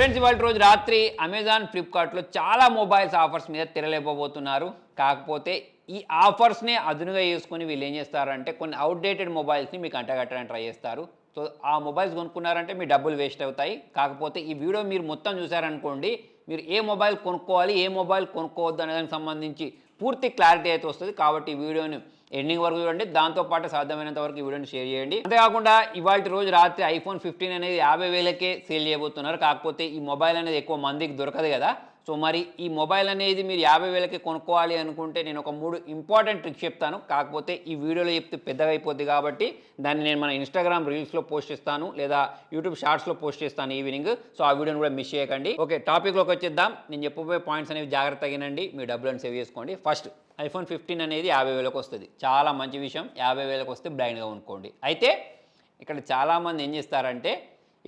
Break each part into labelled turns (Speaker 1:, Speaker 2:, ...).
Speaker 1: Friends ఇవాళ రోజు రాత్రి అమెజాన్ ఫ్లిప్కార్ట్లో చాలా మొబైల్స్ ఆఫర్స్ మీద తిరలేకపోతున్నారు కాకపోతే ఈ ఆఫర్స్నే అదునుగా చేసుకుని వీళ్ళు ఏం చేస్తారంటే కొన్ని అవుట్డేటెడ్ మొబైల్స్ని మీకు అంటగట్టడానికి ట్రై చేస్తారు. సో ఆ మొబైల్స్ కొనుక్కున్నారంటే మీ డబ్బులు వేస్ట్ అవుతాయి. కాకపోతే ఈ వీడియో మీరు మొత్తం చూసారనుకోండి మీరు ఏ మొబైల్ కొనుక్కోవాలి ఏ మొబైల్ కొనుక్కోవద్దు అనేదానికి సంబంధించి పూర్తి క్లారిటీ అయితే వస్తుంది. కాబట్టి ఈ వీడియోని ఎండింగ్ వరకు చూడండి. దాంతోపాటు సాధ్యమైనంత వరకు ఈ వీడియోని షేర్ చేయండి. అంతేకాకుండా ఇవాళ రోజు రాత్రి ఐఫోన్ ఫిఫ్టీన్ అనేది యాభై వేలకే సేల్ చేయబోతున్నారు. కాకపోతే ఈ మొబైల్ అనేది ఎక్కువ మందికి దొరకదు కదా. సో మరి ఈ మొబైల్ అనేది మీరు యాభై వేలకి కొనుక్కోవాలి అనుకుంటే నేను ఒక మూడు ఇంపార్టెంట్ ట్రిక్స్ చెప్తాను. కాకపోతే ఈ వీడియోలో చెప్తే పెద్దగా అయిపోద్ది కాబట్టి దాన్ని నేను మన ఇన్స్టాగ్రామ్ రీల్స్లో పోస్ట్ చేస్తాను లేదా యూట్యూబ్ షార్ట్స్లో పోస్ట్ చేస్తాను ఈవినింగ్. సో ఆ వీడియోని కూడా మిస్ చేయకండి. ఓకే టాపిక్లోకి వచ్చేద్దాం. నేను చెప్పబోయే పాయింట్స్ అనేవి జాగ్రత్తగా వినండి. మీ డబ్బులను సేవ్ చేసుకోండి. ఫస్ట్ ఐఫోన్ ఫిఫ్టీన్ అనేది యాభై వేలకు వస్తుంది. చాలా మంచి విషయం యాభై వేలకు వస్తే బ్లైండ్గా కొనుక్కోండి. అయితే ఇక్కడ చాలామంది ఏం చేస్తారంటే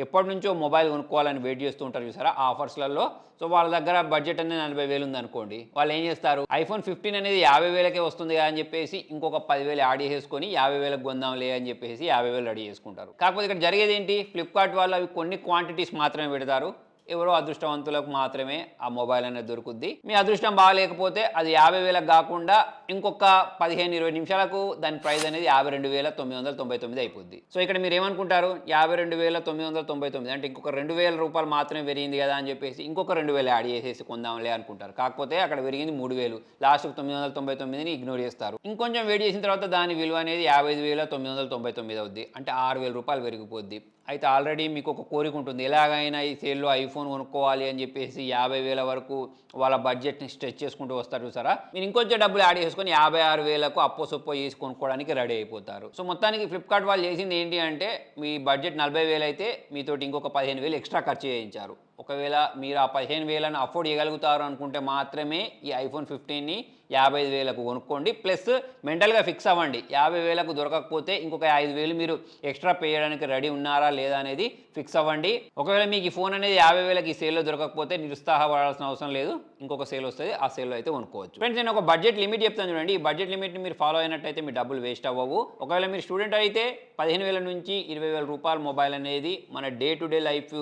Speaker 1: ఎప్పటి నుంచో మొబైల్ కొనుక్కోవాలని వెయిట్ చేస్తూ ఉంటారు చూసారా? ఆఫర్స్లలో. సో వాళ్ళ దగ్గర బడ్జెట్ అనేది నలభై వేలు ఉందనుకోండి వాళ్ళు ఏం చేస్తారు? ఐఫోన్ ఫిఫ్టీన్ అనేది యాభై వేలకే వస్తుంది కదా అని చెప్పేసి ఇంకొక పదివేలు యాడ్ చేసుకొని యాభై వేలకు కొందాంలే అని చెప్పేసి యాభై వేలు రెడీ చేసుకుంటారు. కాకపోతే ఇక్కడ జరిగేది ఏంటి? ఫ్లిప్కార్ట్ వాళ్ళు అవి కొన్ని క్వాంటిటీస్ మాత్రమే పెడతారు. ఎవరో అదృష్టవంతులకు మాత్రమే ఆ మొబైల్ అనేది దొరుకుద్ది. మీ అదృష్టం బాగాలేకపోతే అది యాభై వేలకు కాకుండా ఇంకొక పదిహేను ఇరవై నిమిషాలకు దాని ప్రైస్ అనేది యాభై రెండు వేల తొమ్మిది వందల తొంభై తొమ్మిది అయిపోద్ది. సో ఇక్కడ మీరు ఏమనుకుంటారు? యాభై రెండు వేల తొమ్మిది వందల తొంభై తొమ్మిది అంటే ఇంకొక రెండు వేల రూపాయలు మాత్రమే పెరిగింది కదా అని చెప్పేసి ఇంకొక రెండు వేలు యాడ్ చేసేసి కొందాంలే అనుకుంటారు. కాకపోతే అక్కడ పెరిగింది మూడు వేలు. లాస్ట్కి తొమ్మిది వందల తొంభై తొమ్మిదిని ఇగ్నోర్ చేస్తారు. ఇంకొంచెం వెయిట్ చేసిన తర్వాత దాని విలువ అనేది యాభై ఐదు వేల తొమ్మిది వందల తొంభై తొమ్మిది అవుద్ది. అంటే ఆరు వేల రూపాయలు పెరిగిపోద్ది. అయితే ఆల్రెడీ మీకు ఒక కోరిక ఉంటుంది. ఎలాగైనా ఈ సేల్లో ఐఫోన్ కొనుక్కోవాలి అని చెప్పేసి యాభై వేల వరకు వాళ్ళ బడ్జెట్ని స్ట్రెచ్ చేసుకుంటూ వస్తారు చూసారా? మీరు ఇంకొంచెం డబ్బులు యాడ్ చేసుకొని యాభై ఆరు వేలకు అప్పో సొప్పో చేసి కొనుక్కోవడానికి రెడీ అయిపోతారు. సో మొత్తానికి ఫ్లిప్కార్ట్ వాళ్ళు చేసింది ఏంటి అంటే మీ బడ్జెట్ నలభై వేలు అయితే మీతోటి ఇంకొక పదిహేను వేలు ఎక్స్ట్రా ఖర్చు చేయించారు. ఒకవేళ మీరు ఆ పదిహేను వేలను అఫోర్డ్ చేయగలుగుతారు అనుకుంటే మాత్రమే ఈ ఐఫోన్ ఫిఫ్టీన్ని యాభై ఐదు వేలకు కొనుక్కోండి. ప్లస్ మెంటల్గా ఫిక్స్ అవ్వండి. యాభై వేలకు దొరకకపోతే ఇంకొక ఐదు వేలు మీరు ఎక్స్ట్రా పే చేయడానికి రెడీ ఉన్నారా లేదా అనేది ఫిక్స్ అవ్వండి. ఒకవేళ మీకు ఈ ఫోన్ అనేది యాభై వేలకి ఈ సేల్లో దొరకకపోతే నిరుత్సాహపడాల్సిన అవసరం లేదు. ఇంకొక సేల్ వస్తుంది ఆ సేల్లో అయితే కొనుక్కోవచ్చు. ఫ్రెండ్స్ నేను ఒక బడ్జెట్ లిమిట్ చెప్తాను చూడండి. ఈ బడ్జెట్ లిమిట్ని మీరు ఫాలో అయినట్టయితే మీ డబ్బులు వేస్ట్ అవ్వవు. ఒకవేళ మీరు స్టూడెంట్ అయితే పదిహేను వేల నుంచి ఇరవై వేల రూపాయల మొబైల్ అనేది మన డే టు డే లైఫ్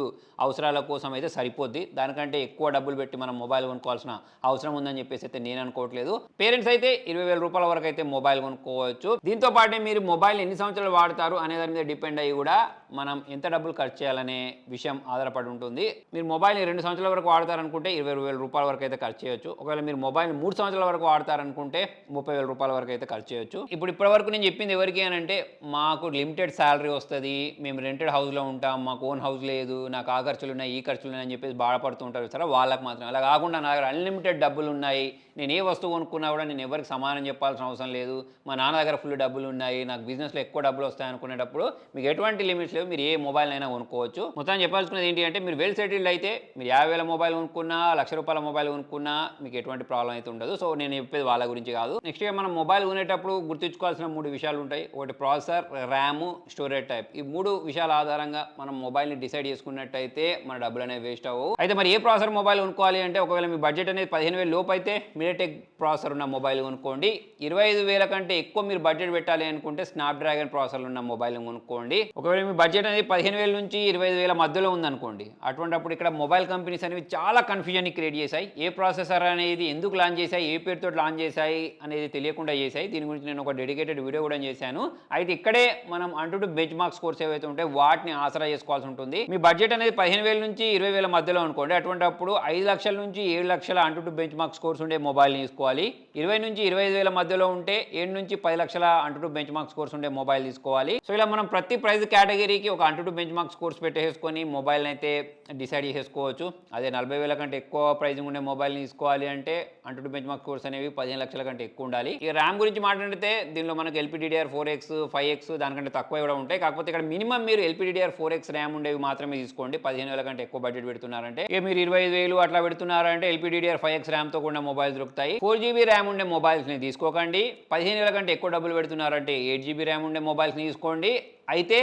Speaker 1: అవసరాల కోసం అయితే సరిపోద్ది. దానికంటే ఎక్కువ డబ్బులు పెట్టి మనం మొబైల్ కొనుక్కోవాల్సిన అవసరం ఉందని చెప్పేసి అయితే నేను అనుకోవట్లేదు. పేరెంట్స్ అయితే ఇరవై వేల రూపాయల వరకు అయితే మొబైల్ కొనుక్కోవచ్చు. దీంతో పాటే మీరు మొబైల్ ఎన్ని సంవత్సరాలు వాడతారు అనే దాని మీద డిపెండ్ అయ్యి కూడా మనం ఎంత డబ్బులు ఖర్చు చేయాలనే విషయం ఆధారపడి ఉంటుంది. మీరు మొబైల్ని రెండు సంవత్సరాల వరకు వాడతారనుకుంటే ఇరవై వేల రూపాయల వరకు అయితే ఖర్చు చేయొచ్చు. ఒకవేళ మీరు మొబైల్ మూడు సంవత్సరాల వరకు వాడతారనుకుంటే ముప్పై వేల రూపాయల వరకు అయితే ఖర్చు చేయొచ్చు. ఇప్పుడు ఇప్పటి వరకు నేను చెప్పింది ఎవరికి అని అంటే మాకు లిమిటెడ్ శాలరీ వస్తుంది మేము రెంటెడ్ హౌస్లో ఉంటాం మాకు ఓన్ హౌస్ లేదు నాకు ఆ ఖర్చులు ఉన్నాయి ఈ ఖర్చులు ఉన్నాయి అని చెప్పేసి బాధపడుతూ ఉంటారు సరే వాళ్ళకి మాత్రం అలా కాకుండా నా దగ్గర అన్లిమిటెడ్ డబ్బులు ఉన్నాయి నేను ఏ వస్తువు కొనుక్కున్నా కూడా నేను ఎవరికి సమానం చెప్పాల్సిన అవసరం లేదు మా నాన్న దగ్గర ఫుల్ డబ్బులు ఉన్నాయి నాకు బిజినెస్లో ఎక్కువ డబ్బులు వస్తాయి అనుకునేటప్పుడు మీకు ఎటువంటి లిమిట్స్ లేవు మీరు ఏ మొబైల్ అయినా కొనుక్కోవచ్చు. మొత్తం చెప్పాల్సినది ఏంటి అంటే మీరు వెల్ సెటిల్డ్ అయితే మీరు యాభై వేల మొబైల్ కొనుక్కున్నా లక్ష రూపాయల మొబైల్ కొనుక్కున్నా మీకు ఎటువంటి ప్రాబ్లం అయితే ఉండదు. సో నేను చెప్పేది వాళ్ళ గురించి కాదు. నెక్స్ట్ మనం మొబైల్ కొనేటప్పుడు గుర్తుంచుకోవాల్సిన మూడు విషయాలు ఉంటాయి. ఒకటి ప్రాసెసర్ ర్యామ్ స్టోరేజ్ టైప్ ఈ మూడు విషయాల ఆధారంగా మనం మొబైల్ని డిసైడ్ చేసుకున్నట్టయితే మన డబ్బులు అనేవి వేస్ట్ అవ్వవు. అయితే మరి ఏ ప్రాసెసర్ మొబైల్ కొనుక్కోవాలి అంటే ఒకవేళ మీ బడ్జెట్ అనేది పదిహేను వేలు లోపు అయితే మీడియాటెక్ ప్రాసెసర్ ఉన్న మొబైల్ కొనుక్కోండి. ఇరవై ఐదు వేల కంటే ఎక్కువ మీరు బడ్జెట్ పెట్టాలి అనుకుంటే స్నాప్డ్రాగన్ ప్రాసెసర్ ఉన్న మొబైల్ కొనుక్కోండి. ఒకవేళ మీ బడ్జెట్ అనేది పదిహేను వేల నుంచి ఇరవై ఐదు వేల మధ్యలో ఉందనుకోండి అటువంటిప్పుడు ఇక్కడ మొబైల్ కంపెనీస్ అనేవి చాలా కన్ఫ్యూజన్ క్రియేట్ చేశాయి. ఏ ప్రాసెసర్ అనేది ఎందుకు లాంచ్ చేశాయి ఏ పేరుతో లాంచ్ చేశాయి అనేది తెలియకుండా చేశాయి. దీని గురించి నేను ఒక డెడికేటెడ్ వీడియో కూడా చేశాను. అయితే ఇక్కడే మన అంటూ బెంచ్ మార్క్ స్కోర్స్ ఏవైతే ఉంటాయి వాటిని ఆసరా చేసుకోవాల్సి ఉంటుంది. మీ బడ్జెట్ అనేది పదిహేను వేల నుంచి ఇరవై వేల మధ్యలో అనుకోండి. అటువంటి అప్పుడు ఐదు లక్షల నుంచి ఏడు లక్షల అంటూ బెంచ్ మార్క్ స్కోర్స్ ఉండే మొబైల్ తీసుకోవాలి. ఇరవై నుంచి ఇరవై ఐదు వేల మధ్యలో ఉంటే ఏడు నుంచి పది లక్షల అంటూ బెంచ్ మార్క్ స్కోర్స్ ఉండే మొబైల్ తీసుకోవాలి. సో ఇలా మనం ప్రతి ప్రైస్ కేటగిరీకి ఒక అంటూ బెంచ్ మార్క్ స్కోర్స్ పెట్టేసుకొని మొబైల్ అయితే డిసైడ్ చేసేసుకోవచ్చు. అదే నలభై వేల కంటే ఎక్కువ ప్రైజింగ్ ఉండే మొబైల్ తీసుకోవాలి అంటే అంటూ బెంచ్ మార్క్ స్కోర్స్ అనేవి పదిహేను లక్షల కంటే ఎక్కువ ఉండాలి. ఈ ర్యామ్ గురించి మాట్లాడితే దీనిలో మనకు LPDR four X five X దానికంటే తక్కువ కూడా ఉంటాయి. కాకపోతే ఇక్కడ మినిమం మీరు ఎల్పీడీఆర్ ఫోర్ ఎక్స్ ర్యామ్ ఉండేవి మాత్రమే తీసుకోండి. పదిహేను వేల కంటే ఎక్కువ బడ్జెట్ పెడుతున్నారంటే. ఇక మీరు ఇరవై ఐదు వేలు అట్లా పెడుతున్నారంటే ఎల్పిడిఆర్ ఫైవ్ ఎక్స్ ర్యామ్తో కూడా మొబైల్స్ దొరుకుతాయి. ఫోర్ జీబీ ర్యామ్ ఉండే మొబైల్స్ని తీసుకోకండి. పదిహేను వేల కంటే ఎక్కువ డబ్బులు పెడుతున్నారంటే ఎయిట్ జీబీ ర్యామ్ ఉండే మొబైల్స్ని తీసుకోండి. అయితే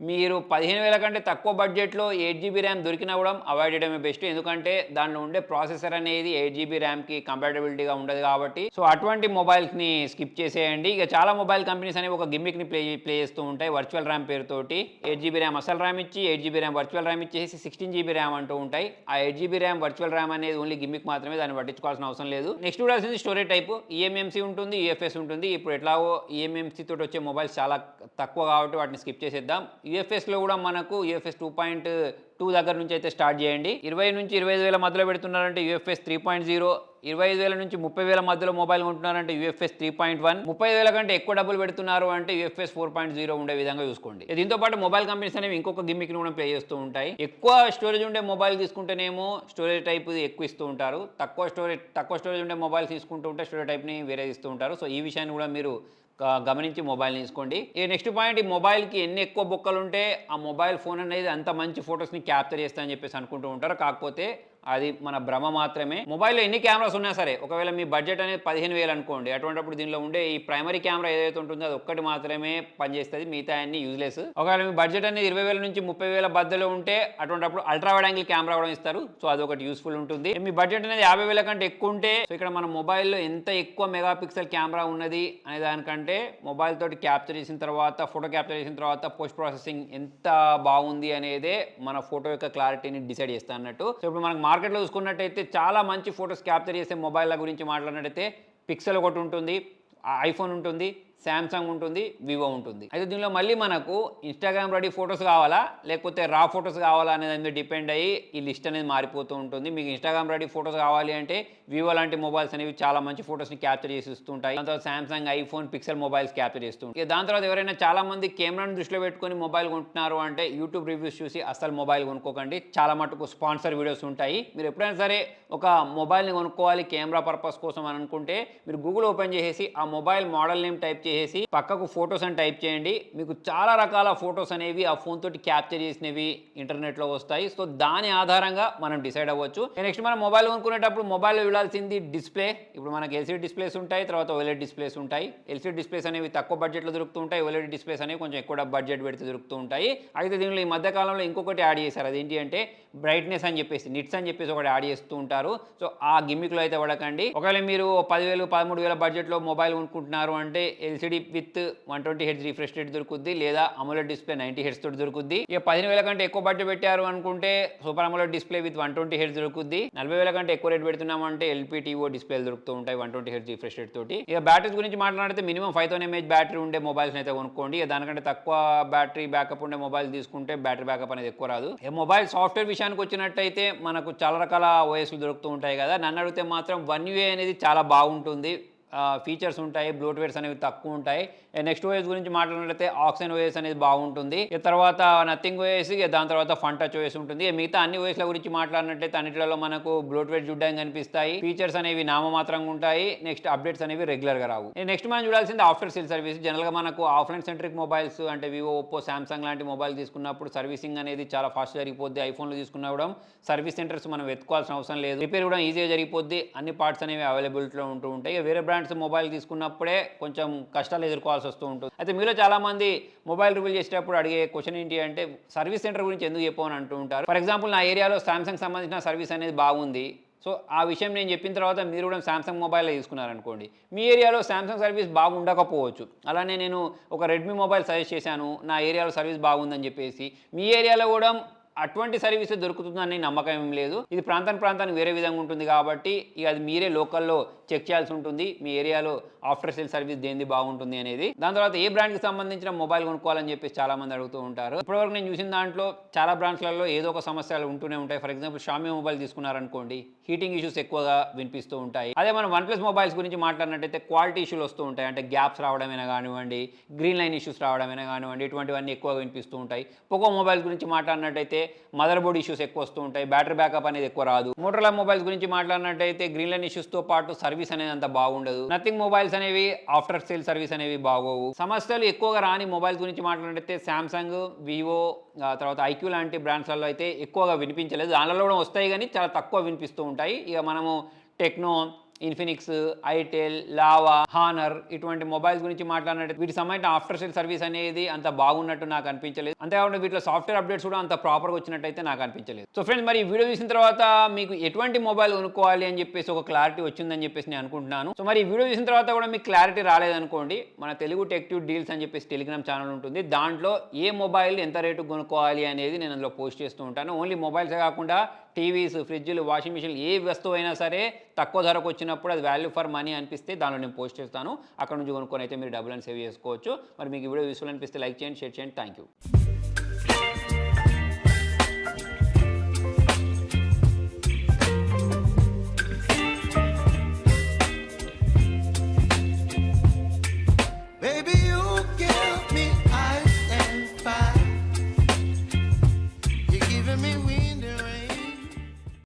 Speaker 1: మీరు పదిహేను వేల కంటే తక్కువ బడ్జెట్లో ఎయిట్ జీబీ ర్యామ్ దొరికినా కూడా అవాయిడ్ చేయడమే బెస్ట్ ఎందుకంటే దానిలో ఉండే ప్రాసెసర్ అనేది ఎయిట్ జీబీ ర్యామ్కి కంపాటబిలిటీగా ఉండదు కాబట్టి. సో అటువంటి మొబైల్స్ని స్కిప్ చేసేయండి. ఇక చాలా మొబైల్ కంపెనీస్ అనేవి ఒక గిమ్మిక్ని ప్లే ప్లే చేస్తూ ఉంటాయి వర్చువల్ ర్యామ్ పేరుతోటి. ఎయిట్ జీబీ ర్యామ్ అసలు ర్యామ్ ఇచ్చి eight GB RAM virtual RAM ఇచ్చేసి సిక్స్టీన్ జీబీ ర్యామ్ అంటూ ఉంటాయి. ఆ eight GB RAM virtual RAM అనేది ఓన్లీ గిమ్మిక్ మాత్రమే దాన్ని పట్టించుకోవాల్సిన అవసరం లేదు. నెక్స్ట్ చూడాల్సింది స్టోరేజ్ టైప్ ఈఎంఎంసీ ఉంటుంది యూఎఫ్ఎస్ ఉంటుంది. ఇప్పుడు ఎట్లాగో ఈఎంఎంసీ తోటి వచ్చే మొబైల్స్ చాలా తక్కువ కాబట్టి వాటిని స్కిప్ చేసేద్దాం. యూఎఫ్ఎస్లో కూడా మనకు యూఎఫ్ఎస్ టూ పాయింట్ టూ దగ్గర నుంచి అయితే స్టార్ట్ చేయండి. ఇరవై నుంచి ఇరవై ఐదు వేల మధ్యలో పెడుతున్నారంటే యూఎఫ్ఎస్ త్రీ పాయింట్ జీరో ఇరవై ఐదు వేల నుంచి ముప్పై వేల మధ్యలో మొబైల్ కొంటున్నారంటే యూఎఫ్ఎస్ త్రీ పాయింట్ వన్. ముప్పై వేల కంటే ఎక్కువ డబ్బులు పెడుతున్నారు అంటే యూఎఫ్ఎస్ ఫోర్ పాయింట్ జీరో ఉండే విధంగా చూసుకోండి. దీంతో పాటు మొబైల్ కంపెనీస్ అనేవి ఇంకొక గిమ్మిక్ కూడా ప్లే చేస్తూ ఉంటాయి. ఎక్కువ స్టోరేజ్ ఉండే మొబైల్ తీసుకుంటేనేమో స్టోరేజ్ టైప్ ఎక్కువ ఇస్తూ ఉంటారు. తక్కువ స్టోరేజ్ తక్కువ స్టోరేజ్ ఉండే మొబైల్ తీసుకుంటూ ఉంటే స్టోరేజ్ టైప్ని వేరే ఇస్తూ ఉంటారు. సో ఈ విషయాన్ని కూడా మీరు గమనించి మొబైల్ తీసుకోండి. ఈ నెక్స్ట్ పాయింట్ ఈ మొబైల్కి ఎన్ని ఎక్కువ బొక్కలు ఉంటే ఆ మొబైల్ ఫోన్ అనేది అంత మంచి ఫొటోస్ని క్యాప్చర్ చేస్తా అని చెప్పేసి అనుకుంటూ ఉంటారు. కాకపోతే అది మన భ్రమ మాత్రమే. మొబైల్లో ఎన్ని కెమెరాస్ ఉన్నా సరే ఒకవేళ మీ బడ్జెట్ అనేది పదిహేను వేలు అనుకోండి అటువంటిప్పుడు దీనిలో ఉండే ఈ ప్రైమరీ కెమెరా ఏదైతే ఉంటుందో అది ఒక్కటి మాత్రమే పనిచేస్తుంది మిగతా అన్ని యూజ్లెస్ ఒకవేళ మీ బడ్జెట్ అనేది ఇరవై వేల నుంచి ముప్పై వేల బద్దలో ఉంటే అటువంటిప్పుడు అల్ట్రా వైడ్ యాంగిల్ కెమెరా కూడా ఇస్తారు. సో అది ఒకటి యూస్ఫుల్ ఉంటుంది. మీ బడ్జెట్ అనేది యాభై వేల కంటే ఎక్కువ ఉంటే సో ఇక్కడ మన మొబైల్లో ఎంత ఎక్కువ మెగా పిక్సెల్ కెమెరా ఉన్నది అనే దానికంటే మొబైల్ తోటి క్యాప్చర్ చేసిన తర్వాత ఫోటో క్యాప్చర్ చేసిన తర్వాత పోస్ట్ ప్రాసెసింగ్ ఎంత బాగుంది అనేదే మన ఫోటో యొక్క క్లారిటీని డిసైడ్ చేస్తా అన్నట్టు. సో ఇప్పుడు మనకు మార్కెట్లో చూసుకున్నట్టయితే చాలా మంచి ఫొటోస్ క్యాప్చర్ చేసే మొబైల్ గురించి మాట్లాడినట్టయితే పిక్సెల్ ఒకటి ఉంటుంది ఐఫోన్ ఉంటుంది శాంసంగ్ ఉంటుంది వివో ఉంటుంది. అయితే దీనిలో మళ్ళీ మనకు ఇన్స్టాగ్రామ్ రెడీ ఫొటోస్ కావాలా? లేకపోతే రా ఫొటోస్ కావాలా అనే దాని మీద డిపెండ్ అయ్యి ఈ లిస్ట్ అనేది మారిపోతూ ఉంటుంది. మీకు ఇన్స్టాగ్రామ్ రెడీ ఫొటోస్ కావాలి అంటే వివో లాంటి మొబైల్స్ అనేవి చాలా మంచి ఫొటోస్ని క్యాప్చర్ చేసి ఇస్తుంటాయి. దాని తర్వాత Samsung iPhone Pixel mobiles capture చేస్తుంటాయి ఇక దాని తర్వాత ఎవరైనా చాలా మంది కెమెరాను దృష్టిలో పెట్టుకొని మొబైల్ కొంటున్నారు అంటే యూట్యూబ్ రివ్యూస్ చూసి అసలు మొబైల్ కొనుక్కోకండి. చాలా మటుకు స్పాన్సర్ వీడియోస్ ఉంటాయి. మీరు ఎప్పుడైనా సరే ఒక మొబైల్ని కొనుక్కోవాలి కెమెరా పర్పస్ కోసం అని అనుకుంటే మీరు గూగుల్ ఓపెన్ చేసేసి ఆ మొబైల్ మోడల్ నేమ్ టైప్ చేసేసి పక్కకు ఫొటోస్ అని టైప్ చేయండి. మీకు చాలా రకాల ఫొటోస్ అనేవి ఆ ఫోన్ తోటి క్యాప్చర్ చేసినవి ఇంటర్నెట్లో వస్తాయి. సో దాని ఆధారంగా మనం డిసైడ్ అవ్వచ్చు. నెక్స్ట్ మనం మొబైల్ కొనుక్కునేటప్పుడు మొబైల్లో వెళ్ళాల్సింది డిస్ప్లే. ఇప్పుడు మనకి ఎల్సీడీ డిస్ప్లేస్ ఉంటాయి తర్వాత ఓఎల్ఈడి డిస్ప్లేస్ ఉంటాయి. ఎల్సీడీ డిస్ప్లేస్ అనేవి తక్కువ బడ్జెట్లో దొరుకుతూ ఉంటాయి. ఓఎల్ఈడి డిస్ప్లేస్ అనేవి కొంచెం ఎక్కువ బడ్జెట్ పెడితే దొరుకుతూ ఉంటాయి. అయితే దీనిలో ఈ మధ్య కాలంలో ఇంకొకటి యాడ్ చేశారు. అదేంటి అంటే బ్రైట్నెస్ అని చెప్పేసి నిట్స్ అని చెప్పేసి ఒకటి యాడ్ చేస్తూ ఉంటారు. సో ఆ గిమ్మిక్లో అయితే పడకండి ఒకవేళ మీరు పదివేలు పదమూడు వేల బడ్జెట్లో మొబైల్ కొనుక్కుంటున్నారు అంటే LCD with one twenty hertz refresh rate దొరుకుద్ది లేదా అమోలెడ్ డిస్ప్లే నైంటీ హెడ్స్ తోటి దొరుకుద్ది. ఇక పదిహేను వేల కంటే ఎక్కువ బడ్జెట్ పెట్టారు అనుకుంటే super AMOLED display with one twenty hertz దొరుకుద్ది. నలభై వేల కంటే ఎక్కువ రేట్ పెడుతున్నామంటే ఎల్పీటీఓ డిస్ప్లేలు దొరుకుతూ ఉంటాయి one twenty hertz refresh rate తోటి. ఇక బ్యాటరీస్ గురించి మాట్లాడితే minimum five thousand mAh battery ఉండే మొబైల్స్ అయితే కొనుక్కోండి. ఇక దానికంటే తక్కువ బ్యాటరీ బ్యాకప్ ఉండే మొబైల్ తీసుకుంటే బ్యాటరీ బ్యాకప్ అనేది ఎక్కువ రాదు. ఈ మొబైల్ సాఫ్ట్వేర్ విషయానికి వచ్చినట్టయితే మనకు చాలా రకాల ఓఎస్లు దొరుకుతూ ఉంటాయి కదా. నన్ను అడిగితే మాత్రం వన్ యూఏ అనేది చాలా బాగుంటుంది. ఫీచర్స్ ఉంటాయి బ్లోట్వేర్స్ అనేవి తక్కువ ఉంటాయి. నెక్స్ట్ ఓఎస్ గురించి మాట్లాడినట్లయితే ఆక్సిజన్ ఓఎస్ అనేది బాగుంటుంది. ఇక తర్వాత నథింగ్ ఓఎస్ ఇక దాని తర్వాత ఫన్ టచ్ ఓఎస్ ఉంటుంది. మిగతా అన్ని ఓఎస్ల గురించి మాట్లాడినట్లయితే అన్నిటిలో మనకు బ్లోట్వేర్ చూడడానికి కనిపిస్తాయి. ఫీచర్స్ అనేవి నామమాత్రంగా ఉంటాయి. నెక్స్ట్ అప్డేట్స్ అనేవి రెగ్యులర్గా రావు. నెక్స్ట్ మనం చూడాల్సింది ఆఫ్టర్ సేల్ సర్వీస్ జనరల్గా మనకు ఆఫ్లైన్ సెంట్రిక్ మొబైల్స్ అంటే వివో ఒప్పో సామ్సంగ్ లాంటి మొబైల్ తీసుకున్నప్పుడు సర్వీసింగ్ అనేది చాలా ఫాస్ట్ జరిగిపోద్ది. ఐఫోన్లు తీసుకున్న కూడా సర్వీస్ సెంటర్స్ మనం వెతుకోవాల్సిన అవసరం లేదు. రిపేర్ కూడా ఈజీగా జరిగిపోద్ది. అన్ని పార్ట్స్ అనేవి అవైలబిలిటీలో ఉంటూ ఉంటాయి. వేరే బ్రాండ్స్ మొబైల్ తీసుకున్నప్పుడే కొంచెం కష్టాలు ఎదుర్కోవాల్సి వస్తూ ఉంటుంది. అయితే మీలో చాలామంది మొబైల్ రివ్యూ చేసేటప్పుడు అడిగే క్వశ్చన్ ఏంటి అంటే సర్వీస్ సెంటర్ గురించి ఎందుకు చెప్పు అంటూ ఉంటారు. ఫర్ ఎగ్జాంపుల్ నా ఏరియాలో సామ్సంగ్ సంబంధించిన సర్వీస్ అనేది బాగుంది. సో ఆ విషయం నేను చెప్పిన తర్వాత మీరు కూడా సామ్సంగ్ మొబైల్ తీసుకున్నారనుకోండి. మీ ఏరియాలో సామ్సంగ్ సర్వీస్ బాగుండకపోవచ్చు. అలానే నేను ఒక రెడ్మీ మొబైల్ సజెస్ట్ చేశాను. నా ఏరియాలో సర్వీస్ బాగుందని చెప్పేసి. మీ ఏరియాలో కూడా అటువంటి సర్వీస్ దొరుకుతుందని నమ్మకం ఏం లేదు. ఇది ప్రాంతానికి ప్రాంతానికి వేరే విధంగా ఉంటుంది కాబట్టి ఇక అది మీరే లోకల్లో చెక్ చేయాల్సి ఉంటుంది. మీ ఏరియాలో ఆఫ్టర్ సేల్ సర్వీస్ దేనిది బాగుంటుంది అనేది. దాని తర్వాత ఏ బ్రాండ్కి సంబంధించిన మొబైల్ కొనుక్కోవాలని చెప్పేసి చాలా మంది అడుగుతూ ఉంటారు. ఇప్పటివరకు నేను చూసిన దాంట్లో చాలా బ్రాండ్స్లలో ఏదో ఒక సమస్యలు ఉంటూనే ఉంటాయి. ఫర్ ఎగ్జాంపుల్ షామీ మొబైల్ తీసుకున్నారనుకోండి హీటింగ్ ఇష్యూస్ ఎక్కువగా వినిపిస్తూ ఉంటాయి. అదే మనం వన్ ప్లస్ మొబైల్స్ గురించి మాట్లాడినట్టయితే క్వాలిటీ ఇష్యూలు వస్తూ ఉంటాయి. అంటే గ్యాప్స్ రావడమైనా కానివ్వండి గ్రీన్ లైన్ ఇష్యూస్ రావడమైనా కానివ్వండి ఇటువంటివన్నీ ఎక్కువగా వినిపిస్తూ ఉంటాయి. పోకో మొబైల్స్ గురించి మాట్లాడినట్టయితే మదర్ బోర్డ్ ఇష్యూస్ ఎక్కువ వస్తూ ఉంటాయి బ్యాటరీ బ్యాకప్ అనేది ఎక్కువ రాదు. మోటోలా మొబైల్స్ గురించి మాట్లాడినట్టయితే గ్రీన్ లైన్ ఇష్యూస్తో పాటు సర్వీస్ అనేది అంత బాగుండదు. నథింగ్ మొబైల్స్ అనేవి ఆఫ్టర్ సేల్ సర్వీస్ అనేవి బాగోవు. సమస్యలు ఎక్కువగా రాని మొబైల్స్ గురించి మాట్లాడితే శాంసంగ్ వివో తర్వాత ఐక్యూ లాంటి బ్రాండ్స్లలో అయితే ఎక్కువగా వినిపించలేదు. దానిలో కూడా వస్తాయి కానీ చాలా తక్కువ వినిపిస్తూ ఉంటాయి. ఇక మనము Tecno Infinix itel Lava Honor ఇటువంటి మొబైల్స్ గురించి మాట్లాడినట్టు వీటి సంబంధించిన ఆఫ్టర్ సేల్ సర్వీస్ అనేది అంత బాగున్నట్టు నాకు అనిపించలేదు. అంతేకాకుండా వీటిలో సాఫ్ట్వేర్ అప్డేట్స్ కూడా అంత ప్రాపర్గా వచ్చినట్టయితే నాకు అనిపించలేదు. సో ఫ్రెండ్స్ మరి ఈ వీడియో చూసిన తర్వాత మీకు ఎటువంటి మొబైల్ కొనుక్కోవాలి అని చెప్పేసి ఒక క్లారిటీ వచ్చిందని చెప్పేసి నేను అనుకుంటున్నాను. సో మరి ఈ వీడియో చూసిన తర్వాత కూడా మీకు క్లారిటీ రాలేదనుకోండి మన తెలుగు టెక్టివ్ డీల్స్ అని చెప్పేసి టెలిగ్రామ్ ఛానల్ ఉంటుంది. దాంట్లో ఏ మొబైల్ ఎంత రేటు కొనుక్కోవాలి అనేది నేను అందులో పోస్ట్ చేస్తూ ఉంటాను. ఓన్లీ మొబైల్సే కాకుండా టీవీస్ ఫ్రిడ్జ్లు వాషింగ్ మిషన్లు ఏ వస్తువు అయినా సరే తక్కువ ధరకు వచ్చినప్పుడు అది వాల్యూ ఫర్ మనీ అనిపిస్తే దానిలో నేను పోస్ట్ చేస్తాను. అక్కడ నుంచి కొనుక్కొని అయితే మీరు డబ్బులను సేవ్ చేసుకోవచ్చు. మరి మీకు వీడియో యూస్ఫుల్ అనిపిస్తే లైక్ చేయండి షేర్ చేయండి. Thank you